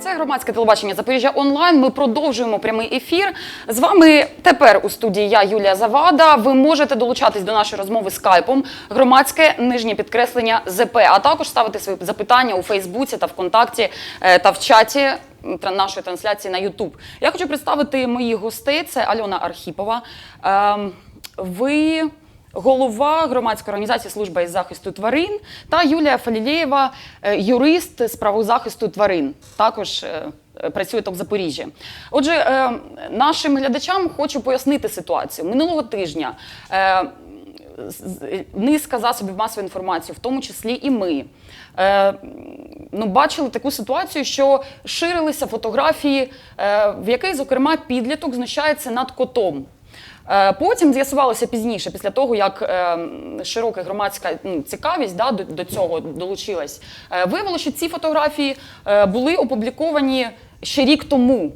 Це громадське телебачення Запоріжжя онлайн. Ми продовжуємо прямий ефір. З вами тепер у студії я, Юлія Завада. Ви можете долучатись до нашої розмови скайпом. Громадське нижнє підкреслення ЗП, а також ставити свої запитання у Фейсбуці та ВКонтакті е, та в чаті нашої трансляції на Ютуб. Я хочу представити моїх гостей. Це Альона Архіпова. Ем, Ви голова громадської організації Служба із захисту тварин та Юлія Фалілєєва, е, юрист з правозахисту тварин. Також е, працює в Запоріжжі. Отже, е, нашим глядачам хочу пояснити ситуацію. Минулого тижня низка засобів масової інформації, в тому числі і ми. Ну, бачили таку ситуацію, що ширилися фотографії, в яких, зокрема, підліток знущається над котом. Е, Потім з'ясувалося пізніше, після того як е, широка громадська ну, цікавість да, до, цього долучилась, е, виявилося, що ці фотографії були опубліковані ще рік тому.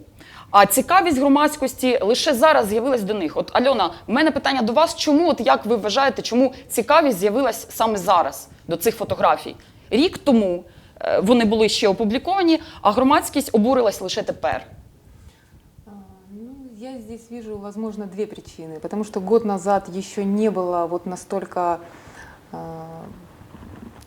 А цікавість громадськості лише зараз з'явилась до них. От Альона, в мене питання до вас: чому, от як ви вважаєте, чому цікавість з'явилась саме зараз до цих фотографій? Рік тому вони були ще опубліковані, а громадськість обурилась лише тепер. Я здесь вижу, возможно, две причины. Потому что год назад еще не было вот настолько а,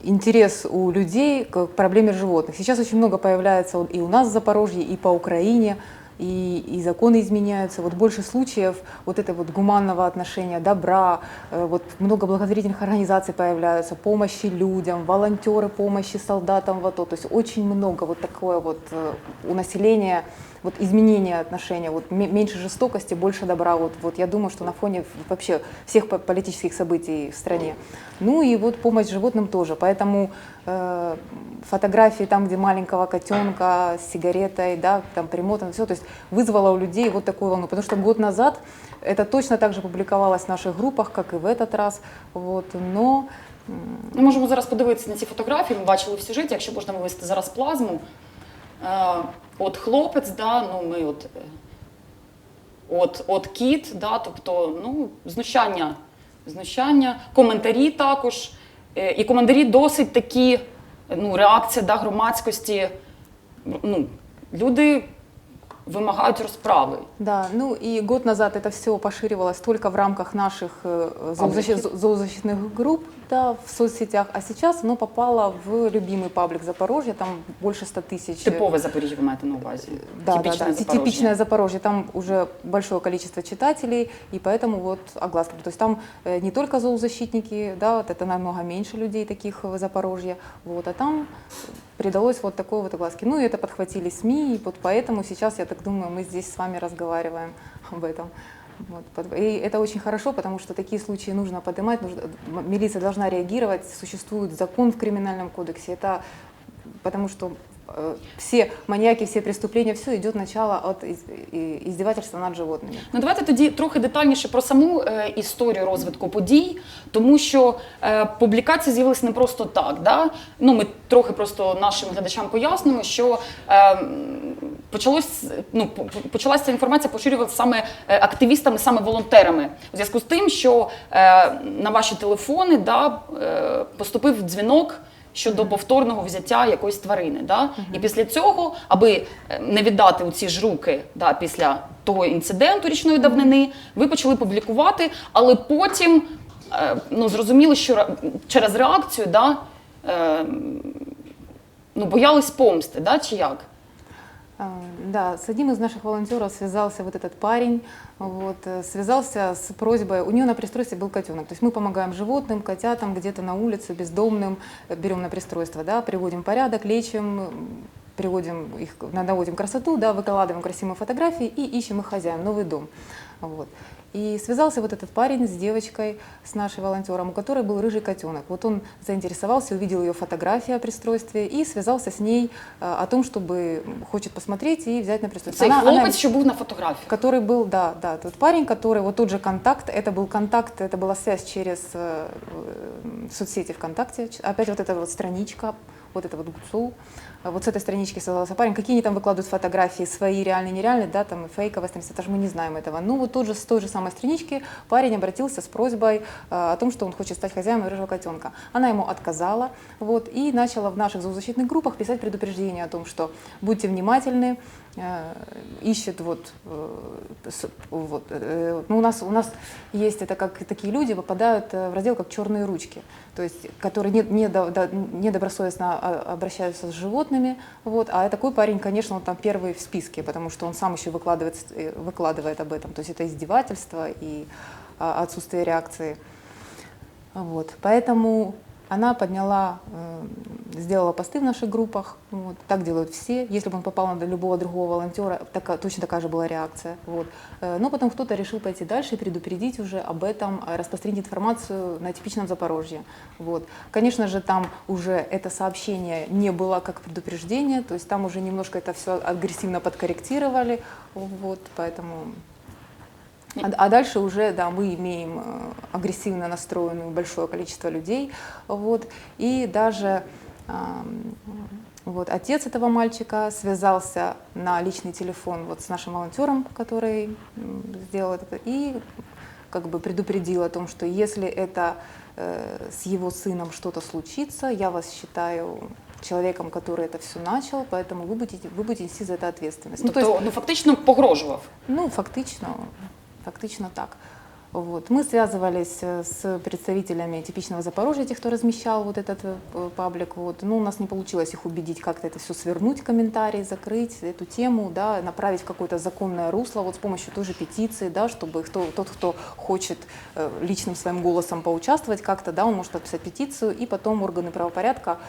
интерес у людей к проблеме животных. Сейчас очень много появляется вот и у нас в Запорожье, и по Украине, и, и законы изменяются. Вот больше случаев вот это вот гуманного отношения, добра, э, вот много благотворительных организаций появляются, помощи людям, волонтеры помощи солдатам в АТО. То есть очень много вот такое вот э, у населения вот изменение отношения, вот ме- меньше жестокости, больше добра. Вот, вот я думаю, что на фоне вообще всех по- политических событий в стране. Ну и вот помощь животным тоже. Поэтому э, фотографии там, где маленького котенка с сигаретой, да, там примотано, все, то есть вызвало у людей вот такую волну. Потому что год назад это точно так же публиковалось в наших группах, как и в этот раз. Вот, но м, Ми можемо зараз подивитися на ці фотографії. Ми бачили в сюжеті, якщо можна вивести зараз плазму. Е, от хлопець, да, ну ми от, е, от, от кіт, да, тобто ну, знущання, знущання, коментарі також. Е, і коментарі досить такі, ну, реакція да, громадськості. Ну, люди вимагають розправи. Да, ну и год назад это все поширивалось только в рамках наших э, зоозащи- Пабликов. зоозащитных групп да, в соцсетях, а сейчас оно попало в любимый паблик Запорожья, там больше 100 тысяч. э, Типове Запоріжжя ви маєте на увазі. Да, Типічне да, да, Запоріжжя. типичное Запорожье, там уже большое количество читателей, и поэтому вот огласка. То есть там э, не только зоозащитники, да, вот это намного меньше людей таких в Запорожье, вот, а там придалось вот такой вот огласки. Ну и это подхватили СМИ, и вот поэтому сейчас, я так думаю, мы здесь с вами разговариваем об этом. Вот. И это очень хорошо, потому что такие случаи нужно поднимать, нужно, милиция должна реагировать, существует закон в криминальном кодексе, это потому что все маньяки, все преступления, все идет начало от из- и- над животными. Ну, давайте тоді трохи детальніше про саму е, історію розвитку подій, тому що е, публікації з'явилися не просто так. Да? Ну, ми трохи просто нашим глядачам пояснимо, що е, почалось, ну, по- по- почалася інформація поширюватися саме е, активістами, саме волонтерами. У зв'язку з тим, що е, на ваші телефони да, е, поступив дзвінок. Щодо повторного взяття якоїсь тварини, да? і після цього, аби е, не віддати у ці ж руки да, після того інциденту річної давнини, ви почали публікувати, але потім е, ну, зрозуміли, що через реакцію да, е, ну, боялись помсти, да, чи як? А, Да, с одним из наших волонтеров связался вот этот парень, вот, э, связался с просьбой, у нее на пристройстве был котенок, то есть мы помогаем животным, котятам где-то на улице, бездомным, э, берем на пристройство, да, приводим в порядок, лечим, м, приводим их, наводим красоту, да, выкладываем красивые фотографии и ищем их хозяин, новый дом. Вот. И связался вот этот парень с девочкой, с нашей волонтером, у которой был рыжий котенок. Вот он заинтересовался, увидел ее фотографию о пристройстве и связался с ней э, о том, чтобы хочет посмотреть и взять на пристройство. Цей Она- хлопець, она- що був на фотографії. который был, да, да, тот парень, который, вот тот же контакт, это был контакт, это была связь через э, э, соцсети ВКонтакте, опять вот эта вот страничка вот это вот ГУЦУ. А Вот с этой странички создался парень. Какие они там выкладывают фотографии, свои реальные, нереальные, да, там фейковые, это же мы не знаем этого. Ну вот тут же с той же самой странички парень обратился с просьбой э, о том, что он хочет стать хозяином рыжего котенка. Она ему отказала, вот, и начала в наших зоозащитных группах писать предупреждение о том, что будьте внимательны, э, ищет вот, э, с- вот э, ну, у нас у нас есть это как такие люди попадают э, в раздел как черные ручки, то есть которые не, не до- до- недобросовестно а, обращаются с животными, вот, а такой парень, конечно, он там первый в списке, потому что он сам еще выкладывает с- э, выкладывает об этом, то есть это издевательство и а, отсутствие реакции. Вот. Поэтому она подняла, э, сделала посты в наших группах. Вот. Так делают все. Если бы он попал на любого другого волонтера, така- точно такая же была реакция. Вот. Э, Но потом кто-то решил пойти дальше и предупредить уже об этом, распространить информацию на типичном Запорожье. Вот. Конечно же, там уже это сообщение не было как предупреждение, то есть там уже немножко это все агрессивно подкорректировали. Вот. Поэтому а, а дальше уже, да, мы имеем э, агрессивно настроенное большое количество людей, вот, и даже вот, отец этого мальчика связался на личный телефон вот с нашим волонтером, который сделал это, и как бы предупредил о том, что если это э, с его сыном что-то случится, я вас считаю человеком, который это все начал, поэтому вы будете, вы будете нести за это ответственность. Ну, то есть Тобто, ну фактично погрожував. ну, фактично, фактично так. Вот. Мы связывались э, с представителями типичного Запорожья, тех, кто размещал вот этот э, паблик. Вот. Ну, у нас не получилось их убедить как-то это все свернуть, комментарии, закрыть эту тему, да, направить в какое-то законное русло вот с помощью той же петиции, да, чтобы кто, тот, кто хочет э, личным своим голосом поучаствовать как-то, да, он может подписать петицию, и потом органы правопорядка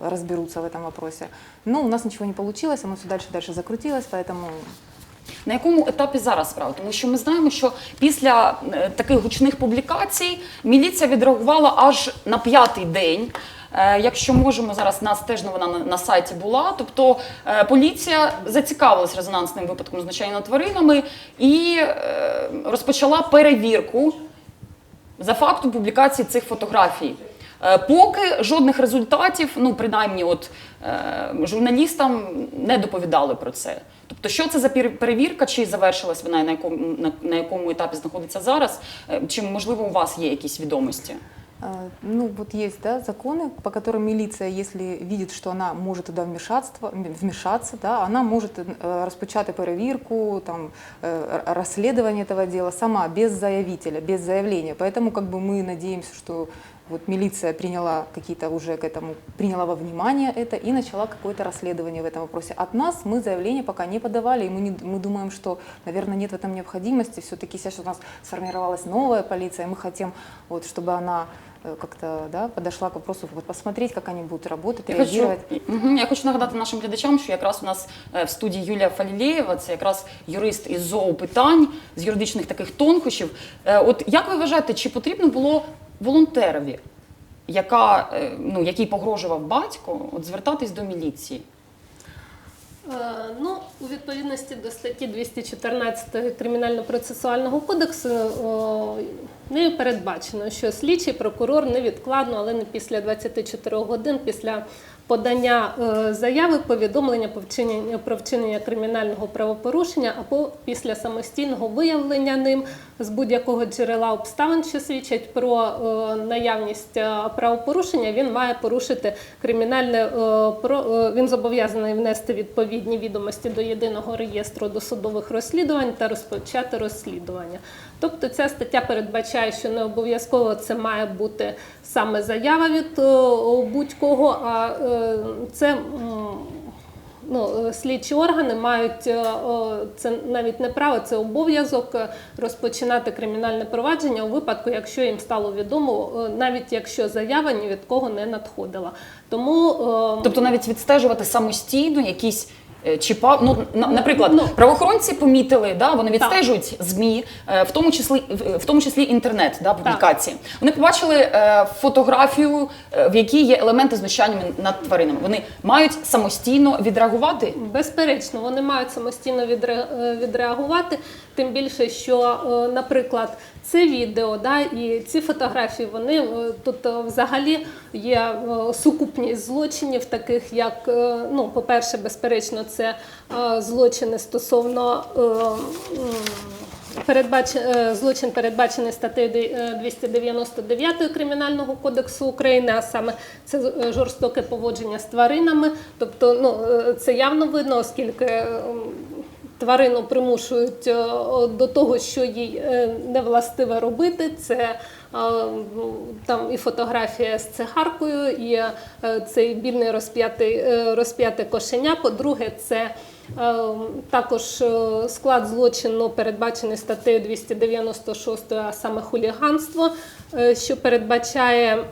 разберутся в этом вопросе. Но у нас ничего не получилось, оно все дальше и дальше закрутилось, поэтому На якому етапі зараз справа? Тому що ми знаємо, що після е, таких гучних публікацій міліція відреагувала аж на п'ятий день. Е, Якщо можемо зараз, нас теж новина на, сайті була. Тобто е, поліція зацікавилась резонансним випадком знущання тваринами і розпочала перевірку за фактом публікації цих фотографій. Поки жодних результатів, ну принаймні, от журналістам не доповідали про це. Тобто, що це за пер- перевірка, чи завершилась вона і на якому на, на якому етапі знаходиться зараз? Е, Чи можливо у вас є якісь відомості? Э, Ну, вот есть да, законы, по которым милиция, если видит, что она может туда вмешаться, вмешаться да, она может э, розпочати перевірку, там, э, р- расследование этого дела сама, без заявителя, без заявления. Поэтому как бы мы надеемся, что вот милиция приняла какие-то уже к этому, приняла во внимание это и начала какое-то расследование в этом вопросе. От нас мы заявление пока не подавали, и мы, не, мы думаем, что, наверное, нет в этом необходимости. Все-таки сейчас у нас сформировалась новая полиция, и мы хотим, вот, чтобы она э, как-то да, подошла к вопросу, вот, посмотреть, как они будут работать, Я хочу, реагировать. Мгм. я хочу нагадати нашим глядачам, що якраз у нас е, в студії Юлія Фалілєєва, це якраз юрист із зоопитань, з юридичних таких тонкощів. Е, От як ви вважаєте, чи потрібно було волонтерові, яка, е, ну, який погрожував батько, от звертатись до міліції? Е, Ну, у відповідності до статті 214 Кримінально-процесуального кодексу нею передбачено, що слідчий прокурор невідкладно, але не після 24 годин після подання е, заяви повідомлення про вчинення, кримінального правопорушення або після самостійного виявлення ним з будь-якого джерела обставин, що свідчать про е, наявність е, правопорушення, він має порушити кримінальне він зобов'язаний внести відповідні відомості до єдиного реєстру досудових розслідувань та розпочати розслідування. Тобто ця стаття передбачає, що не обов'язково це має бути саме заява від е, будь-кого, а е, це ну, е, слідчі органи мають це навіть не право, це обов'язок розпочинати кримінальне провадження у випадку, якщо їм стало відомо, навіть якщо заява ні від кого не надходила. Тому Тобто навіть відстежувати самостійно якісь Е, Чіпав, ну, наприклад, Ну. правоохоронці помітили, да, вони відстежують ЗМІ, е, в тому числі в- в тому числі інтернет, да, публікації. Вони побачили е, фотографію, е, в якій є елементи знущання над тваринами. Вони мають самостійно відреагувати. Безперечно, вони мають самостійно відре- е, відреагувати. Тим більше, що, е, наприклад, це відео да, і ці фотографії, вони е, тут е, взагалі є е, сукупність злочинів, таких як, ну, по-перше, безперечно, це злочини стосовно. Передбач... Злочин передбачений статтею ді- е, 299 Кримінального кодексу України, а саме це жорстоке поводження з тваринами. Тобто, ну це явно видно, оскільки тварину примушують е, до того, що їй е, не властиве робити. Це там і фотографія з цигаркою, і е, цей бідний розп'ятий е, розп'яте кошеня. По-друге, це Е, Також е, склад злочину передбачений статтею 296, а саме хуліганство, що передбачає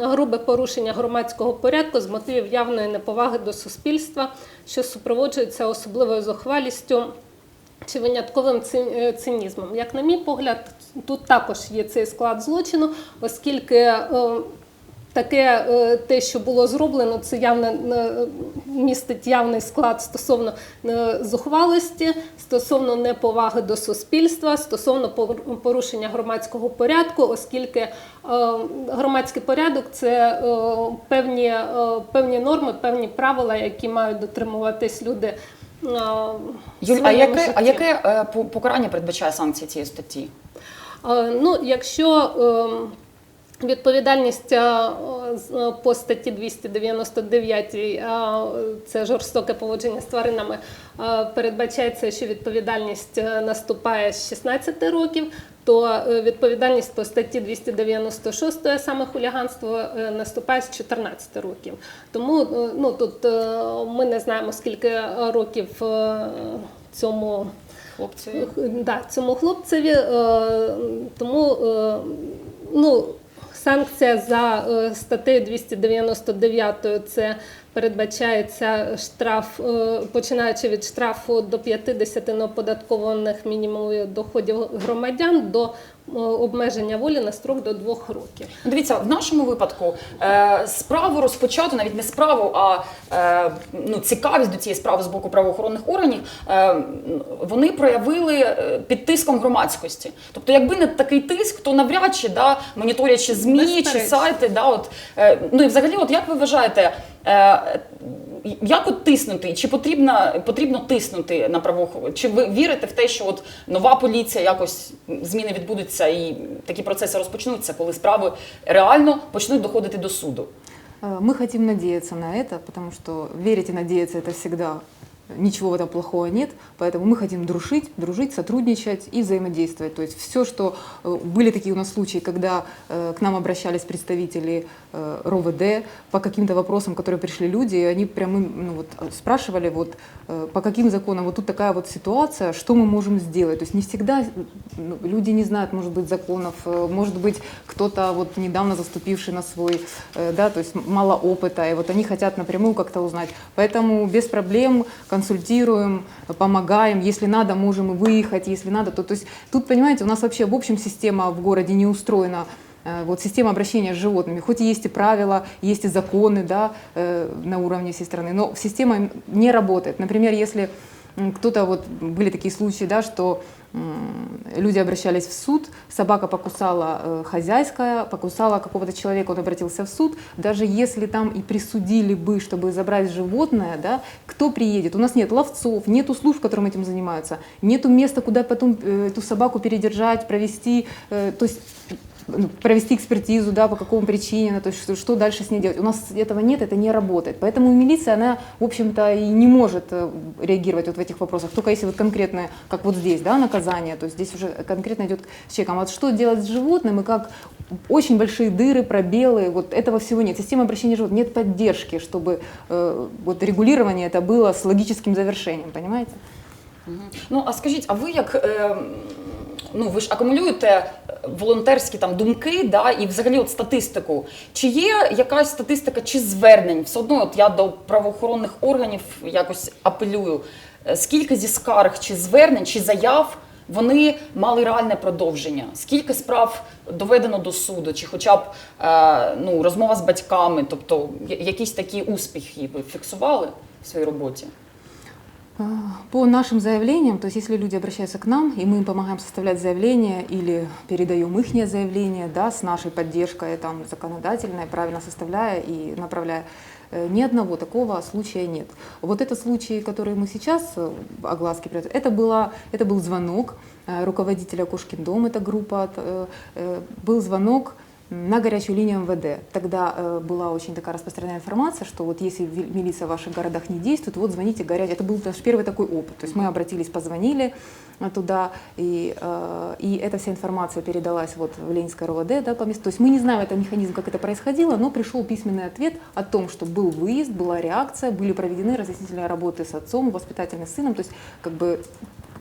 грубе порушення громадського порядку з мотивів явної неповаги до суспільства, що супроводжується особливою зухвалістю чи винятковим е, цинізмом. Як на мій погляд, тут також є цей склад злочину, оскільки е, таке е, те, що було зроблено, це явно містить явний склад стосовно зухвалості, стосовно неповаги до суспільства, стосовно пор- порушення громадського порядку, оскільки громадський порядок це певні, певні норми, певні правила, які мають дотримуватись люди. Юль, а яке, яке, а яке е, по- покарання передбачає санкції цієї статті? Е, Ну, якщо е, відповідальність е, з- е, по статті 299, е, це жорстоке поводження з тваринами, е, передбачається, що відповідальність е, наступає з 16 років, то е, відповідальність по статті 296, а саме хуліганство, е, наступає з 14 років. Тому е, ну, тут ми не знаємо, скільки років цьому. Хлопці. Да, цьому хлопцеві. Тому ну, санкція за статтею 299 це передбачається штраф, е, починаючи від штрафу до 50 неоподаткованих мінімумів доходів громадян до обмеження волі на строк до двох років. Дивіться, в нашому випадку е, справу розпочато, навіть не справу, а е, ну, цікавість до цієї справи з боку правоохоронних органів. Е, вони проявили е, під тиском громадськості. Тобто, якби не такий тиск, то навряд чи да, моніторячи ЗМІ чи сайти, да, от, е, ну і взагалі, от як ви вважаєте? Е, як от тиснути? Чи потрібно, потрібно тиснути на правоохоронців? Чи ви вірите в те, що от нова поліція якось зміни відбудуться і такі процеси розпочнуться, коли справи реально почнуть доходити до суду? Э, Мы хотим надеяться на это, потому что верить и надеяться это всегда ничего в этом плохого нет, поэтому мы хотим дружить, дружить, сотрудничать и взаимодействовать. То есть все, что э, были такие у нас случаи, когда э, к нам обращались представители э, РОВД по каким-то вопросам, которые пришли люди, и они прямо ну, вот, э, спрашивали, вот, э, по каким законам, вот тут такая вот ситуация, что мы можем сделать. То есть не всегда ну, люди не знают, может быть, законов, э, может быть, кто-то вот недавно заступивший на свой, э, да, то есть мало опыта, и вот они хотят напрямую как-то узнать. Поэтому без проблем консультируем, помогаем, если надо, можем и выехать, если надо, то, то есть тут, понимаете, у нас вообще в общем система в городе не устроена, э, вот система обращения с животными, хоть и есть и правила, есть и законы, да, э, на уровне всей страны, но система не работает. Например, если м, кто-то вот были такие случаи, да, что люди обращались в суд, собака покусала э, хозяйская, покусала какого-то человека, он обратился в суд, даже если там и присудили бы, чтобы забрать животное, да, кто приедет? У нас нет ловцов, нету служб, которым этим занимаются, нету места, куда потом э, эту собаку передержать, провести, э, то есть провести экспертизу, да, по какому причине, ну, то есть что, что дальше с ней делать. У нас этого нет, это не работает. Поэтому милиция, она, в общем-то, и не может э, реагировать вот в этих вопросах. Только если вот конкретное, как вот здесь, да, наказание, то есть здесь уже конкретно идет с человеком. А вот что делать с животным и как очень большие дыры, пробелы, вот этого всего нет. Система обращения животных, нет поддержки, чтобы э, вот регулирование это было с логическим завершением, понимаете? Ну а скажіть, а ви як е, ну ви ж акумулюєте е, волонтерські там думки, да, і взагалі от статистику. Чи є якась статистика чи звернень? Все одно, от я до правоохоронних органів якось апелюю. Е, Скільки зі скарг чи звернень, чи заяв вони мали реальне продовження? Скільки справ доведено до суду, чи хоча б е, ну, розмова з батьками, тобто якісь такі успіхи ви фіксували в своїй роботі? А, По нашим заявлениям, то есть если люди обращаются к нам, и мы им помогаем составлять заявление или передаем их заявление да, с нашей поддержкой там, законодательной, правильно составляя и направляя, э, ни одного такого случая нет. Вот этот случай, который мы сейчас э, в огласке, приводим, это, была, это был звонок э, руководителя Кошкин дом, эта группа, э, э, был звонок на горячую линию МВД. Тогда э, была очень такая распространенная информация, что вот если ви- милиция в ваших городах не действует, вот звоните горячий. Это был наш первый такой опыт. То есть мы обратились, позвонили э, туда, и, э, и эта вся информация передалась вот в Ленинское РОВД, да, по месту. То есть мы не знаем этот механизм, как это происходило, но пришел письменный ответ о том, что был выезд, была реакция, были проведены разъяснительные работы с отцом, воспитательным сыном. То есть как бы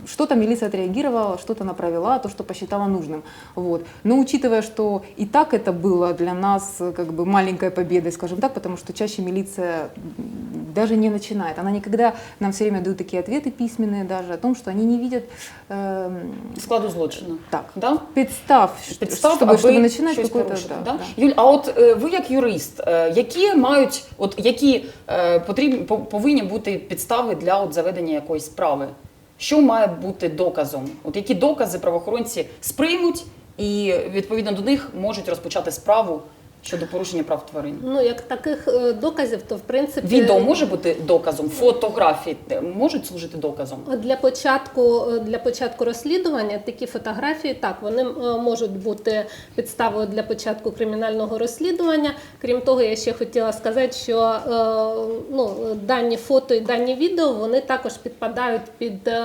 что-то милиция отреагировала, что-то она провела, то, что посчитала нужным. Вот. Но учитывая, что и так это было для нас э, как бы маленькой победой, скажем так, потому что чаще милиция м, даже не начинает. Она никогда нам все время дают такие ответы письменные даже о том, что они не видят эм, Складу злочину. так, Да? підстав, підстав, щоб, аби щоб починати щось какой-то... порушити. Да, Да? да. Юль, а от е, ви як юрист, е, які мають, от які е, потрібні по- повинні бути підстави для от заведення якоїсь справи? Що має бути доказом? От які докази правоохоронці сприймуть і відповідно до них можуть розпочати справу щодо порушення прав тварин? Ну, як таких е, доказів, то в принципі Відео може бути доказом, фотографії е, можуть служити доказом. Для початку для початку розслідування такі фотографії так вони е, можуть бути підставою для початку кримінального розслідування. Крім того, я ще хотіла сказати, що е, ну, дані фото і дані відео вони також підпадають під е,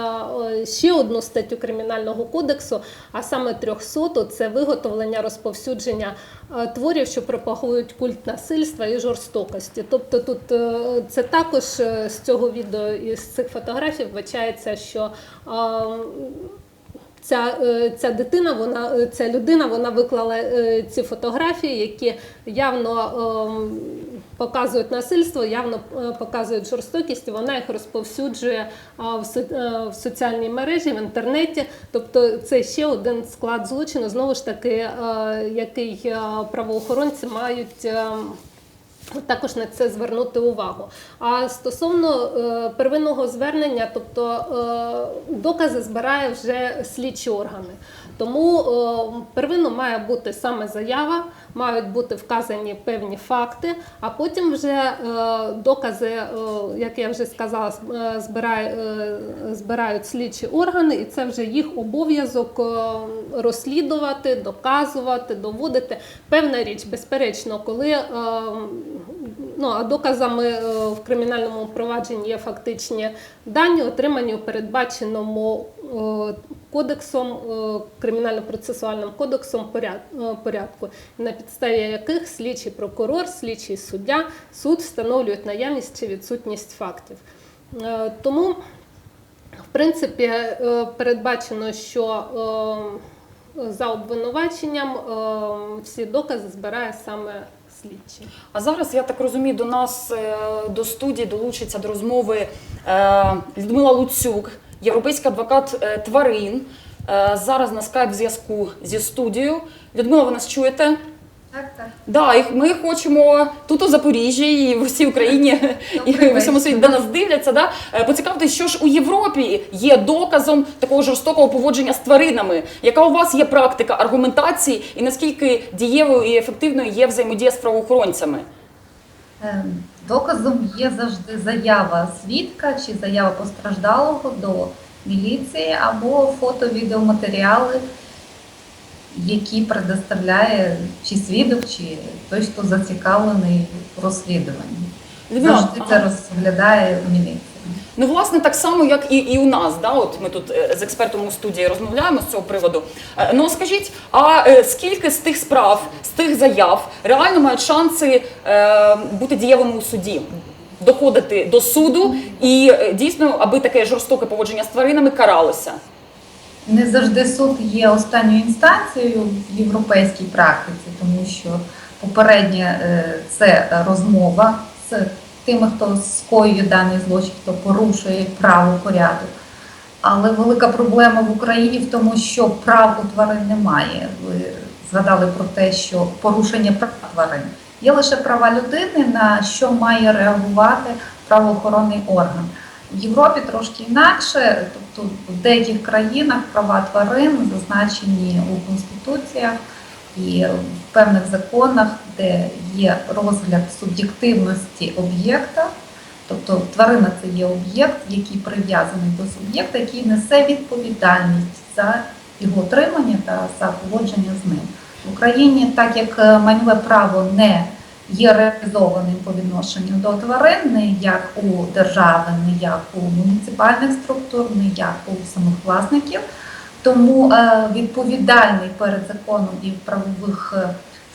е, ще одну статтю кримінального кодексу, а саме 300 – це виготовлення розповсюдження е, творів, що пропагують культ насильства і жорстокості. Тобто тут е, це також е, з цього відео і з цих фотографій вбачається, що е, Ця, е, ця дитина, вона е, ця людина, вона виклала е, ці фотографії, які явно ем, показують насильство, явно показують жорстокість. Вона їх розповсюджує в, со- в соціальній мережі, в інтернеті. Тобто це ще один склад злочину, знову ж таки, який правоохоронці мають. Також на це звернути увагу. А стосовно е, первинного звернення, тобто е, докази збирає вже слідчі органи. Тому е, первинно має бути саме заява, мають бути вказані певні факти, а потім вже е, докази, е, як я вже сказала, збирають слідчі органи, і це вже їх обов'язок розслідувати, доказувати, доводити. Певна річ, безперечно, коли ну, а доказами в кримінальному провадженні є фактичні дані, отримані у передбаченому кодексом, е, кримінально-процесуальним кодексом е, порядку, на підставі яких слідчий прокурор, слідчий суддя, суд встановлюють наявність чи відсутність фактів. Е, Тому в принципі, е, передбачено, що е, за обвинуваченням е, всі докази збирає саме слідчий. А зараз я так розумію, до нас е, до студії долучиться до розмови е, Людмила Луцюк, європейський адвокат е, тварин. Е, Зараз на скайп зв'язку зі студією. Людмила, ви нас чуєте? Так, так. Да, і ми хочемо тут у Запоріжжі і в усій Україні і в усьому світі, де нас дивляться, да, е, поцікавитись, що ж у Європі є доказом такого жорстокого поводження з тваринами. Яка у вас є практика аргументації і наскільки дієвою і ефективною є взаємодія з правоохоронцями? Доказом є завжди заява свідка чи заява постраждалого до міліції або фото-відеоматеріали, які предоставляє чи свідок, чи той, хто зацікавлений в розслідуванні. Завжди це розглядає міліція. Ну, власне, так само, як і, і у нас. Да? От ми тут е, з експертом у студії розмовляємо з цього приводу. Е, Ну скажіть, а е, скільки з тих справ, з тих заяв реально мають шанси бути дієвими у суді? Доходити до суду і дійсно, аби таке жорстоке поводження з тваринами каралося. не завжди суд є останньою інстанцією в європейській практиці, тому що попереднє е, це розмова з тими, хто скоює даний злочин, хто порушує право порядок. Але велика проблема в Україні в тому, що прав у тварин немає. Ви згадали про те, що порушення прав тварин є лише права людини, на що має реагувати правоохоронний орган. В Європі трошки інакше, тобто в деяких країнах права тварин зазначені у конституціях і в певних законах, де є розгляд суб'єктивності об'єкта. Тобто тварина це є об'єкт, який прив'язаний до суб'єкта, який несе відповідальність за його отримання та за поводження з ним. В Україні, так як е, майнове право не є реалізованим по відношенню до тварин, не як у держави, не як у муніципальних структур, не як у самих власників, тому е, відповідальний перед законом і в правових е,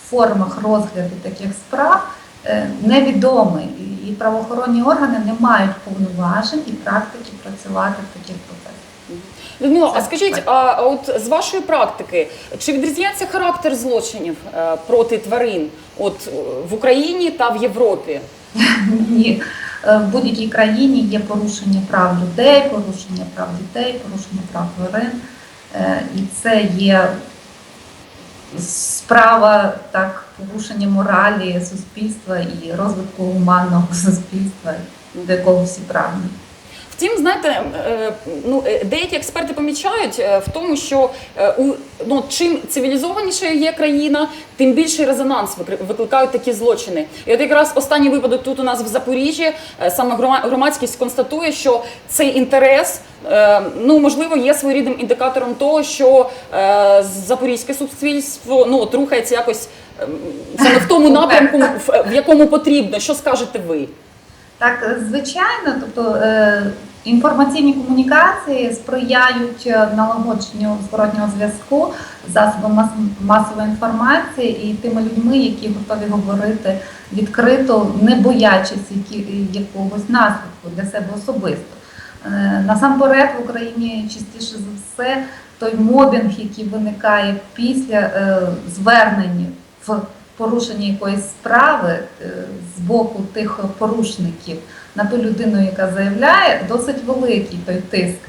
формах розгляду таких справ е, невідомий. І- правоохоронні органи не мають повноважень і практики працювати в таких процесах. Людмила, а скажіть, а от з вашої практики, чи відрізняється характер злочинів проти тварин от в Україні та в Європі? Ні, в будь-якій країні є порушення прав людей, порушення прав дітей, порушення прав тварин. Е, І це є справа так порушення моралі суспільства і розвитку гуманного суспільства, до якого всі прагнуть. Втім, знаєте, е, ну е, деякі експерти помічають е, в тому, що у ну чим цивілізованішою є країна, тим більший резонанс викликають такі злочини. І от якраз останній випадок тут у нас в Запоріжжі саме громадськість констатує, що цей інтерес. Ну, можливо, є своєрідним індикатором того, що запорізьке суспільство ну от рухається якось ем, саме в тому напрямку, в якому потрібно. Що скажете ви? Так, е, звичайно, тобто е, інформаційні комунікації сприяють е, налагодженню зворотнього зв'язку засобами мас- масової інформації і тими людьми, які готові говорити відкрито, не боячись які, якогось наслідку для себе особисто. Насамперед в Україні частіше за все той мобінг, який виникає після звернень в порушення якоїсь справи е, з боку тих порушників на ту людину, яка заявляє, досить великий той тиск.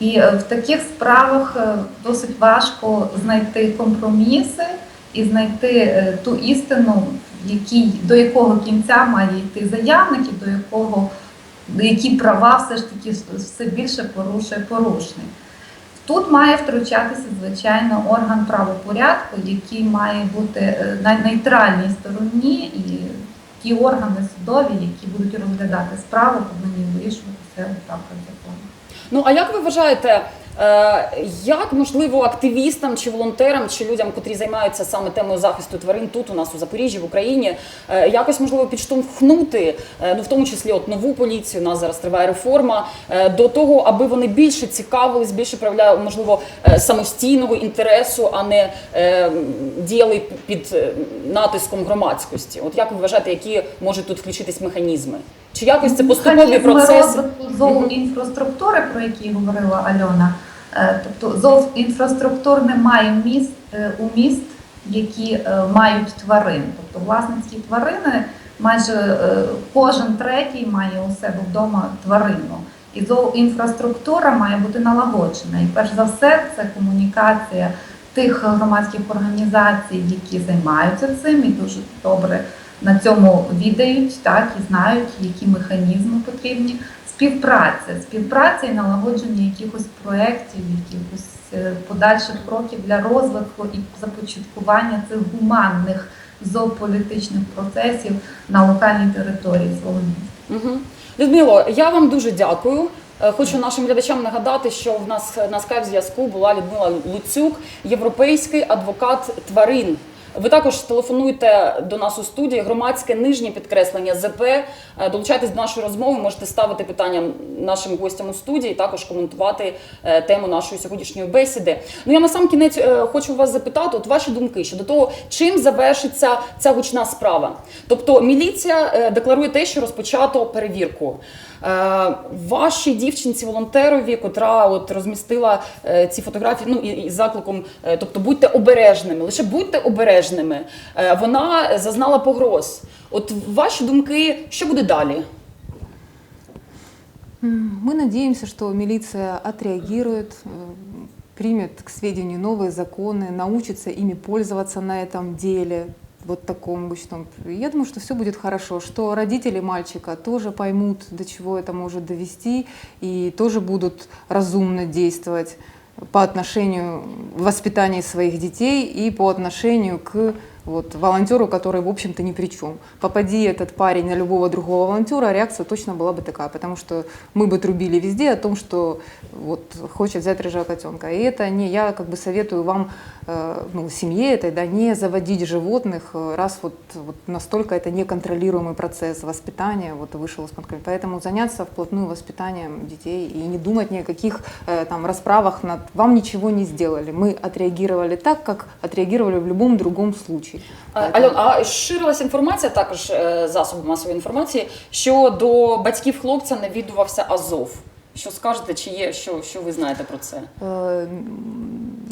І е, в таких справах е, досить важко знайти компроміси і знайти ту істину, який, до якого кінця має йти заявник, і до якого які права все ж таки все більше порушує порушник. Тут має втручатися, звичайно, орган правопорядку, який має бути е, на нейтральній стороні, і ті органи судові, які будуть розглядати справу, повинні вирішувати це в рамках закону. Ну а як ви вважаєте, як можливо активістам чи волонтерам, чи людям, котрі займаються саме темою захисту тварин тут у нас у Запоріжжі, в Україні, е, якось можливо підштовхнути, е, ну в тому числі от нову поліцію, у нас зараз триває реформа, е, до того, аби вони більше цікавились, більше проявляли можливо е, самостійного інтересу, а не е, діяли під е, натиском громадськості? От як ви вважаєте, які можуть тут включитись механізми? Чи якось це поступові процеси? розвитку зооінфраструктури, про які говорила Альона. Е, Тобто зооінфраструктур немає міст е, у міст, які е, мають тварин. Тобто власницькі тварини, майже кожен третій має у себе вдома тварину. І зооінфраструктура має бути налагоджена. І перш за все, це комунікація тих громадських організацій, які займаються цим і дуже добре цьому відають, так і знають, які механізми потрібні. Співпраця, співпраця і налагодження якихось проєктів, якихось е, подальших кроків для розвитку і започаткування цих гуманних зоополітичних процесів на локальній території свого міста. Угу. Людмило, я вам дуже дякую. Е, Хочу нашим глядачам нагадати, що в нас на скайп зв'язку була Людмила Луцюк, європейський адвокат тварин. Ви також телефонуйте до нас у студії, громадське нижнє підкреслення ЗП. Е, Долучайтесь до нашої розмови, можете ставити питання нашим гостям у студії, також коментувати е, тему нашої сьогоднішньої бесіди. Ну я на сам кінець е, хочу вас запитати, от ваші думки щодо того, чим завершиться ця гучна справа. Тобто міліція декларує те, що розпочато перевірку. Е, Вашій дівчинці волонтерові, котра от розмістила е, ці фотографії, ну і, і з закликом, е, тобто будьте обережними, лише будьте обережними. Е, Вона зазнала погроз. От ваші думки, що буде далі? М, Мы надеемся, что милиция отреагирует, э, примет к сведению новые законы, научится ими пользоваться на этом деле, вот таком обычном. Я думаю, что все будет хорошо, что родители мальчика тоже поймут, до чего это может довести, и тоже будут разумно действовать по отношению к воспитанию своих детей и по отношению к вот, волонтеру, который, в общем-то, ни при чем. Попади этот парень на любого другого волонтера, реакция точно была бы такая, потому что мы бы трубили везде о том, что вот хочет взять рыжего котенка. И это не я как бы советую вам, э, ну, семье этой, да, не заводить животных, э, раз вот, вот настолько это неконтролируемый процесс воспитания вот вышел из-под контроля. Поэтому заняться вплотную воспитанием детей и не думать ни о каких э, там расправах над вам ничего не сделали. Мы отреагировали так, как отреагировали в любом другом случае. А, Поэтому- Альон, а ширилася інформація також е, засоби масової інформації, що до батьків хлопця навідувався Азов. Що скажете, чи є що, що ви знаєте про це?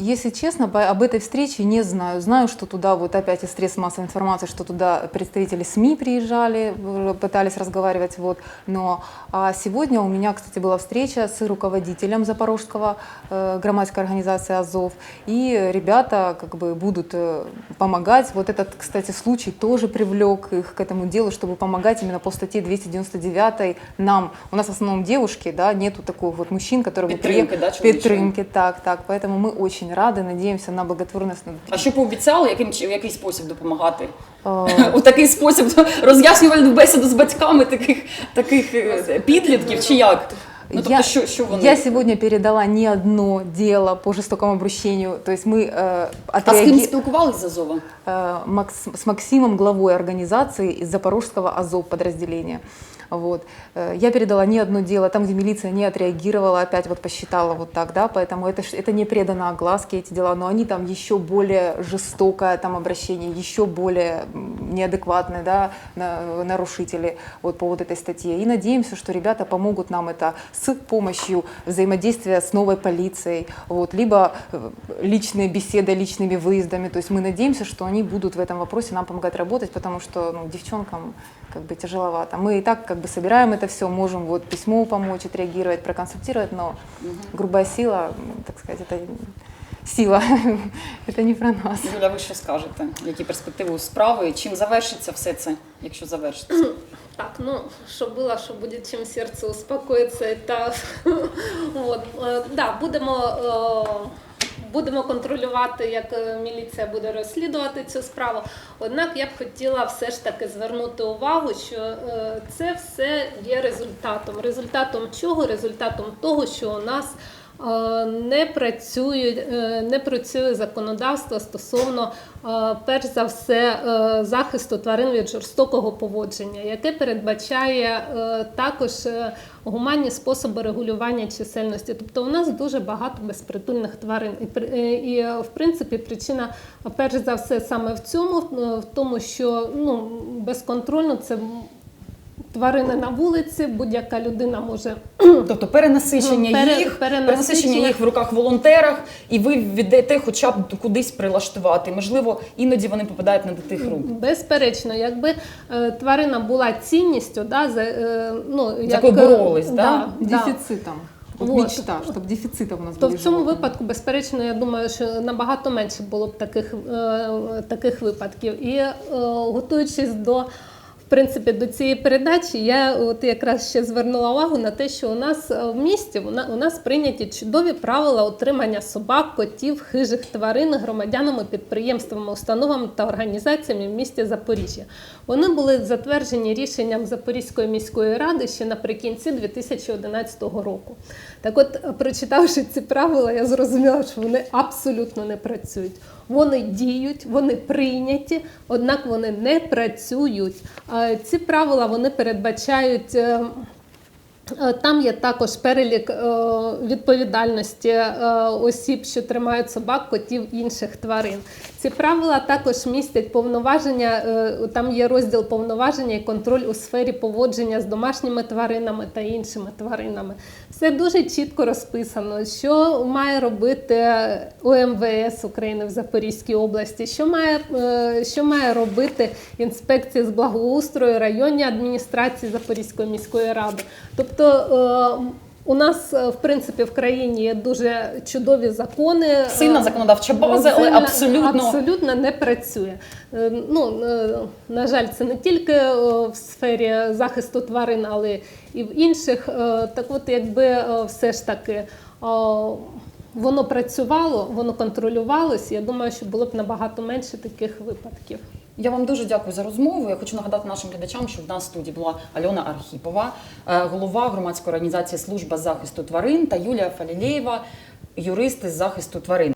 Э, м, Если честно, по- об этой встрече не знаю. Знаю, что туда, вот опять из средств массовой информации, что туда представители СМИ приезжали, э, пытались разговаривать. Вот. Но а сегодня у меня, кстати, была встреча с руководителем Запорожского э, громадской организации «Азов». И ребята как бы будут э, помогать. Вот этот, кстати, случай тоже привлек их к этому делу, чтобы помогать именно по статье 299 нам. У нас в основном девушки, да, нету такого вот мужчин, которые бы Підтримки, приехали. да, чоловічої? Підтримки, так, так. Поэтому мы очень рады, надеемся на благотворность. А що пообіцяли, яким чи- в який спосіб допомагати? Э, У такий спосіб роз'яснювальну бесіду з батьками таких, таких е, підлітків, чи як? Ну тобто, я, що, що вони? я сегодня передала не одно дело по жестокому обращению. То есть мы э, А з ким отреаги- спілкувалися з Азова? э, Макс- с Максимом, главой организации из Запорожского Азов подразделения. Вот. Э, Я передала не одно дело, там, где милиция не отреагировала, опять вот посчитала вот так, да, поэтому это, ж- это не предано огласке эти дела, но они там еще более жестокое там обращение, еще более м, неадекватные, да, на- нарушители вот по вот этой статье. И надеемся, что ребята помогут нам это с помощью взаимодействия с новой полицией, вот, либо э, личные беседы, личными выездами. То есть мы надеемся, что они будут в этом вопросе нам помогать работать, потому что ну, девчонкам как бы тяжеловато. Мы и так как бы собираем это все, можем вот письмо помочь, отреагировать, проконсультировать, но грубая сила, м, так сказать, это сила, это не про нас. Юля, ви що скажете? Які перспективи у справи? І Чим завершиться все це, якщо завершиться? Так, ну, что было, что будет, чем сердце успокоится, это... вот, е, да, будемо, е, будемо контролювати, як е, міліція буде розслідувати цю справу. Однак я б хотіла все ж таки звернути увагу, що е, це все є результатом. Результатом чого? Результатом того, що у нас не працює, е, не працює законодавство стосовно, перш за все, е, захисту тварин від жорстокого поводження, яке передбачає е, також гуманні способи регулювання чисельності. Тобто у нас дуже багато безпритульних тварин. І, в принципі причина, перш за все, саме в цьому, в тому, що ну, безконтрольно це м, Тварини на вулиці, будь-яка людина може Тобто перенасичення Ну, пере- їх, перенасичення. перенасичення їх в руках волонтерах, і ви віддаєте хоча б кудись прилаштувати. Можливо, іноді вони попадають не до тих рук. Безперечно, якби е, тварина була цінністю, да, за, е, ну, За якою боролись, да? да. Дефицитом. Вот Вот. мечта, чтобы дефицитом у нас То были в цьому животные. випадку, безперечно, я думаю, що набагато менше було б таких, е, таких випадків. І е, готуючись до. Принципі, до цієї передачі я от якраз ще звернула увагу на те, що у нас е, в місті у нас прийняті чудові правила отримання собак, котів, хижих тварин громадянами, підприємствами, установами та організаціями в місті Запоріжжя. Вони були затверджені рішенням Запорізької міської ради ще наприкінці 2011 року. Так от, прочитавши ці правила, я зрозуміла, що вони абсолютно не працюють. Вони діють, вони прийняті, однак вони не працюють. Ці правила вони передбачають. е, Е, Там є також перелік е, відповідальності осіб, що тримають собак, котів інших тварин. Ці правила також містять повноваження. е, Там є розділ повноваження і контроль у сфері поводження з домашніми тваринами та іншими тваринами. Все дуже чітко розписано, що має робити ОМВС України в Запорізькій області, що має, е, що має робити інспекція з благоустрою, районні адміністрації Запорізької міської ради. Тобто е, у нас, е, в принципі, в країні є дуже чудові закони. Сильна Е, законодавча база, але абсолютно абсолютно не працює. Е, Ну, на жаль, це не тільки в сфері захисту тварин, але і в інших. Так от, якби все ж таки воно працювало, воно контролювалось, я думаю, що було б набагато менше таких випадків. Я вам дуже дякую за розмову. Я хочу нагадати нашим глядачам, що в нас в студії була Альона Архіпова, е, голова громадської організації Служба захисту тварин та Юлія Фалілєєва, юрист із захисту тварин.